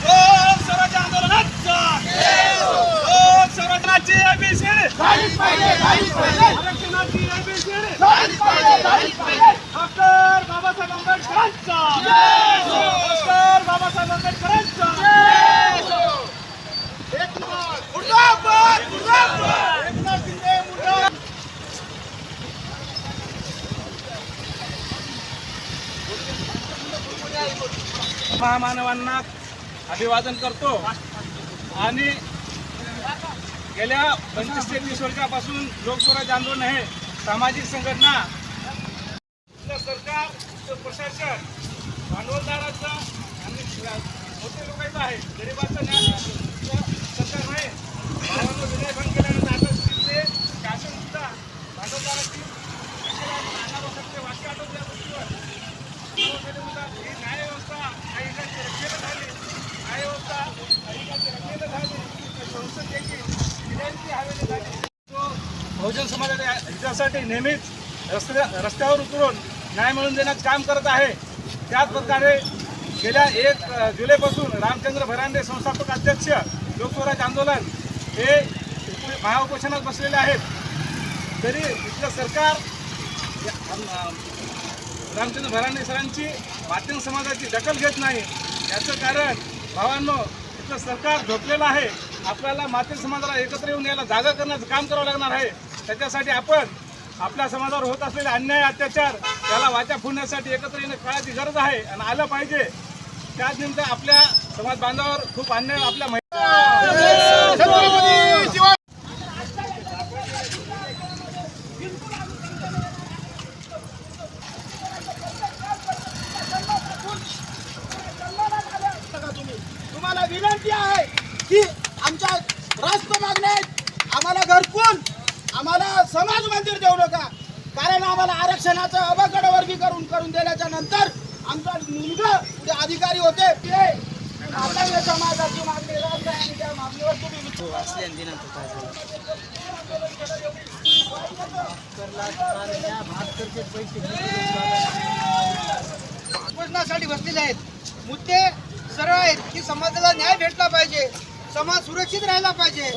स्वराज्य आंदोलनाचा लोक स्वराज्याची ABCD. आरक्षणाची ABCD. डॉक्टर बाबासाहेब आंबेडकरांचा डॉक्टर बाबासाहेब आंबेडकरांचा मुर्दाबाद महामानवांना अभिवादन करतो. आणि गेल्या पंचवीस तेवीस वर्षापासून लोकस्वराज आंदोलन हे सामाजिक संघटना सरकार प्रशासन भांडवलदाराचं आणि मोठे लोकांचं आहे गरिबाचं न्याय सरकार आहे. भावांनो विनय भंग केल्यानंतर आता भांडवलदाराची वाक्य आठवतं गोष्टीवर ही न्याय व्यवस्था काही ठिकाणी रक्षेला झाली न्याय व्यवस्था काही ठिकाणी रक्षेला झाली तर संसदेची विनंती हवेली झाली तो बहुजन समाजाच्या हितासाठी नेहमीच रस्त्या रस्त्यावर उतरून न्याय मिळवून देण्याचं काम करत आहे. त्याच प्रकारे गेल्या एक जुलैपासून रामचंद्र भरांडे संस्थापक अध्यक्ष लोकस्वराज आंदोलन हे महाउपोषणात बसलेले आहेत. तरी इथलं सरकार रामचंद्र भरांडे सरांची माध्यम समाजाची दखल घेत नाही. याचं कारण भावांनो इथलं सरकार झोपलेलं आहे. आपल्याला माध्यम समाजाला एकत्र येऊन यायला जागा करण्याचं काम करावं लागणार आहे. त्याच्यासाठी आपण आपल्या समाजावर होत असलेले अन्याय अत्याचार त्याला वाचा फुडण्यासाठी एकत्र येणं काळाची गरज आहे आणि आलं पाहिजे. त्याच निमित्त आपल्या समाज बांधावर खूप अन्याय आपल्या माहिती तुम्हाला विनंती आहे की आमच्या रास्त मागण्या आहेत आम्हाला घरकुल आम्हाला समाज मंदिर देऊ नका कारण आम्हाला आरक्षणाचं अबाकड वर्गीकरण करून दिल्याच्या नंतर आमचा मुलगा उद्या अधिकारी होते ते मातंग समाजाची मागणी रद्द आहे आणि त्या मागणीवर तुम्ही उपोषणासाठी बसलेले आहेत. मुद्दे सरळ आहेत की समाजाला न्याय भेटला पाहिजे समाज सुरक्षित राहिला पाहिजे?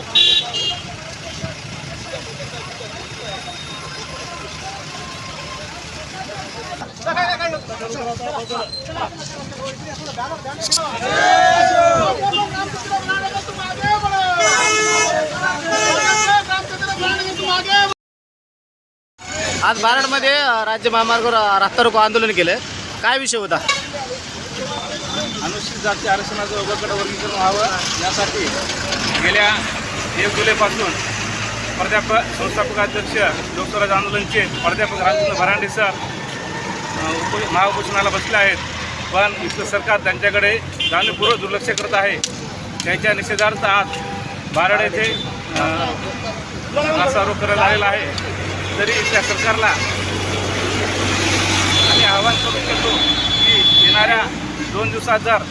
आज बाराडमध्ये राज्य महामार्गावर रास्ता रोको आंदोलन केलं काय विषय होता? अनुसूचित जाती आरक्षणाचं अवघड वर्गीकरण व्हावं यासाठी गेल्या एक जुलैपासून प्राध्यापक संस्थापक अध्यक्ष लोकस्वराज आंदोलनचे प्राध्यापक रामचंद्र भरांडे सर उप महाउपोषणाला बसले आहेत. पण इथलं सरकार त्यांच्याकडे जाणीवपूर्वक दुर्लक्ष करत आहे. त्याच्या निषेधार्थ आज बारड येथे अ, आरोप करायला आलेला आहे. तरी त्या सरकारला आम्ही आवाहन करू इच्छितो की येणाऱ्या दोन दिवसात जर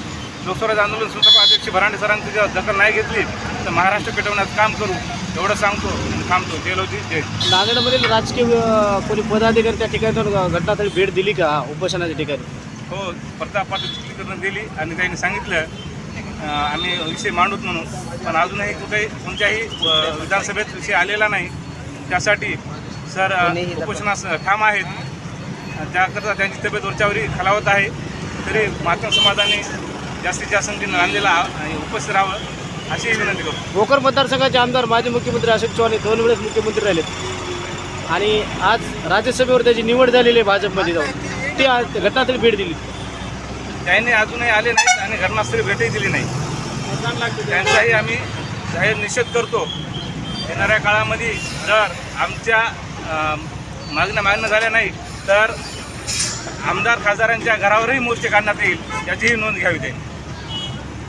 लोकस्वराज आंदोलन संस्थापक अध्यक्ष भरांडे सरांची जर दखल नाही घेतली तर महाराष्ट्र पेटवण्याचं काम करू. एवढं सांगतो. थांबतो. जय नांदेडमधील राजकीय अ, कोणी पदाधिकारी त्या ठिकाणी जाऊन घटनास्थळी भेट दिली का? उपोषणाच्या ठिकाणी? हो प्रताप पाटील चित्रीकरण दिली आणि त्यांनी सांगितलं अं, आम्ही विषय मांडूत म्हणून. पण अजूनही कुठेही कोणत्याही अं, विधानसभेत विषय आलेला नाही. त्यासाठी सर अं, उपोषणास ठाम आहेत. अं, त्याकरता त्यांची तब्येत वरच्यावरी खालावत आहे. तरी मातंग समाजाने जास्तीत जास्त संख्येनं आणलेला आणि उपस्थित राहावं. अशी विनंती करतो. भोकर मतदारसंघाचे आमदार माजी मुख्यमंत्री अशोक चव्हाण हे दोन वेळेस मुख्यमंत्री राहिलेत. आणि आज राज्यसभेवर त्याची निवड झालेली आहे भाजपमध्ये जाऊन. ते आज घटनास्थळी भेट दिली. त्यांनी अजूनही आले नाहीत आणि घटनास्थळी भेटही दिली नाही. त्यांचाही आम्ही जाहीर निषेध करतो. येणाऱ्या काळामध्ये जर आमच्या मागण्या मागण्या झाल्या नाही तर आमदार खासदारांच्या घरावरही मोर्चे काढण्यात येईल याचीही नोंद घ्यावी त्यांनी.